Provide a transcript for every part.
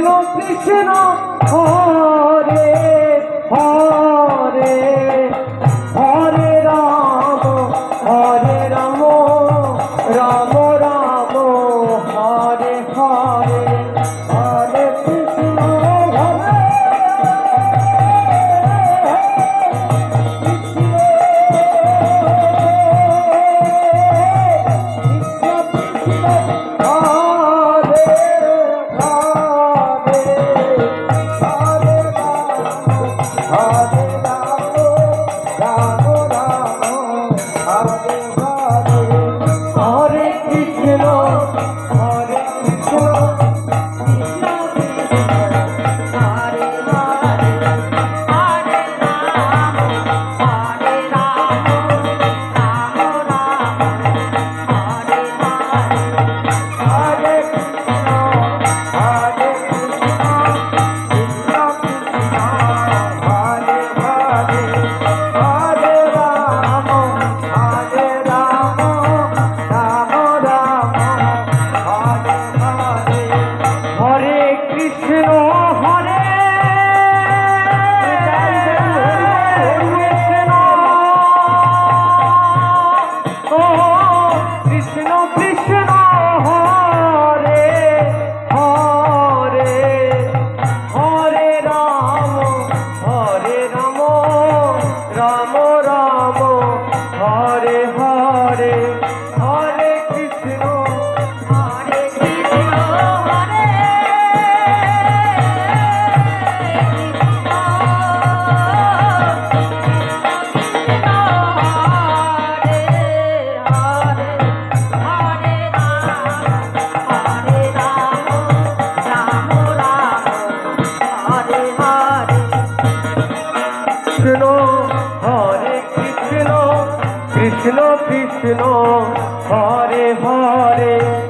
Krishna Krishna Hare Hare Vishnu Vishnu Hare Hare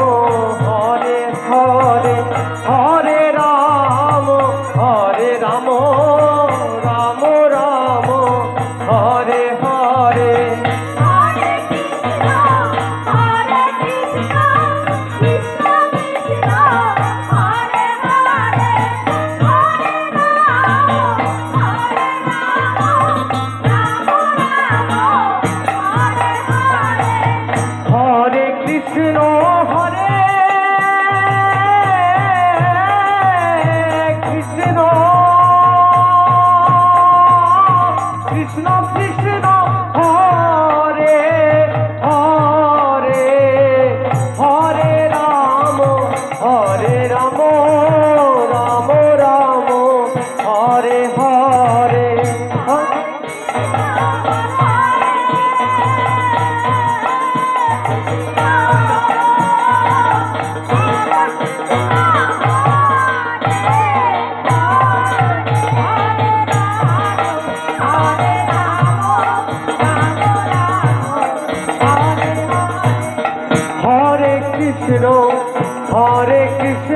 oh.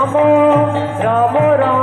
Ram Ram Ram